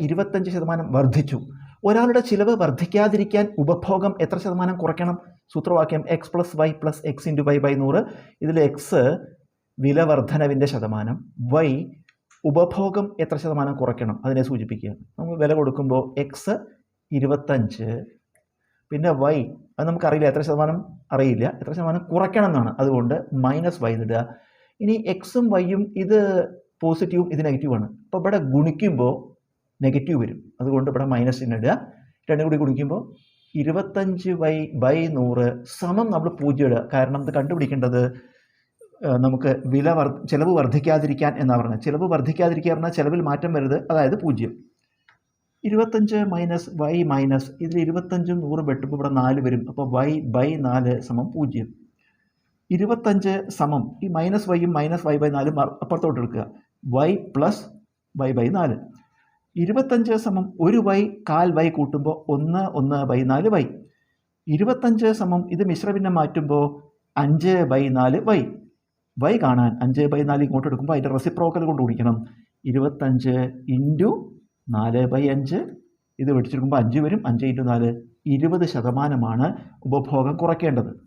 ഇരുപത്തഞ്ച് ശതമാനം വർദ്ധിച്ചു. ഒരാളുടെ ചിലവ് വർദ്ധിക്കാതിരിക്കാൻ ഉപഭോഗം എത്ര ശതമാനം കുറയ്ക്കണം? സൂത്രവാക്യം X plus Y plus X into Y by നൂറ്. ഇതിൽ എക്സ് വില വർധനവിന്റെ ശതമാനം വൈ ഉപഭോഗം എത്ര ശതമാനം കുറയ്ക്കണം അതിനെ സൂചിപ്പിക്കുകയാണ് നമ്മൾ വില കൊടുക്കുമ്പോൾ എക്സ് ഇരുപത്തഞ്ച് പിന്നെ വൈ അത് നമുക്കറിയില്ല എത്ര ശതമാനം അറിയില്ല. എത്ര ശതമാനം കുറയ്ക്കണം എന്നാണ്. അതുകൊണ്ട് മൈനസ് വൈ ഇടുക. ഇനി എക്സും വൈയും ഇത് പോസിറ്റീവും ഇത് നെഗറ്റീവാണ് അപ്പോൾ ഇവിടെ ഗുണിക്കുമ്പോൾ നെഗറ്റീവ് വരും. അതുകൊണ്ട് ഇവിടെ മൈനസ് ഇടുക. രണ്ടും കൂടി ഗുണിക്കുമ്പോൾ ഇരുപത്തഞ്ച് വൈ ബൈ നൂറ് സമം നമ്മൾ പൂജ്യം ഇടുക. കാരണം ഇത് കണ്ടുപിടിക്കേണ്ടത് നമുക്ക് വില വർ ചിലവ് വർദ്ധിക്കാതിരിക്കാൻ എന്നാണ് പറഞ്ഞത്. ചിലവ് വർദ്ധിക്കാതിരിക്കുക പറഞ്ഞാൽ ചിലവിൽ മാറ്റം വരുത് അതായത് പൂജ്യം. ഇരുപത്തഞ്ച് മൈനസ് വൈ മൈനസ് ഇതിൽ ഇരുപത്തഞ്ചും നൂറും വെട്ടുമ്പോൾ ഇവിടെ നാല് വരും. അപ്പോൾ വൈ ബൈ നാല് സമം പൂജ്യം. ഇരുപത്തഞ്ച് സമം ഈ മൈനസ് വൈയും മൈനസ് വൈ ബൈ നാലും അപ്പുറത്തോട്ട് എടുക്കുക. വൈ പ്ലസ് വൈ ബൈ നാല്. ഇരുപത്തഞ്ച് സമം ഒരു വൈ കാൽ വൈ കൂട്ടുമ്പോൾ ഒന്ന് ഒന്ന് ബൈ നാല് വൈ. ഇരുപത്തഞ്ച് സമം ഇത് മിശ്രഭിന്നം മാറ്റുമ്പോൾ അഞ്ച് ബൈ നാല് വൈ. വൈ കാണാൻ അഞ്ച് ബൈ നാല് ഇങ്ങോട്ട് എടുക്കുമ്പോൾ അതിന്റെ റെസിപ്രോക്കൽ കൊണ്ട് കുടിക്കണം ഇരുപത്തഞ്ച് ഇന്റു നാല് ബൈ അഞ്ച്. ഇത് വെടിച്ചെടുക്കുമ്പോൾ അഞ്ച് വരും. അഞ്ച് ഇന്റു നാല് ഇരുപത് ശതമാനമാണ് ഉപഭോഗം കുറയ്ക്കേണ്ടത്.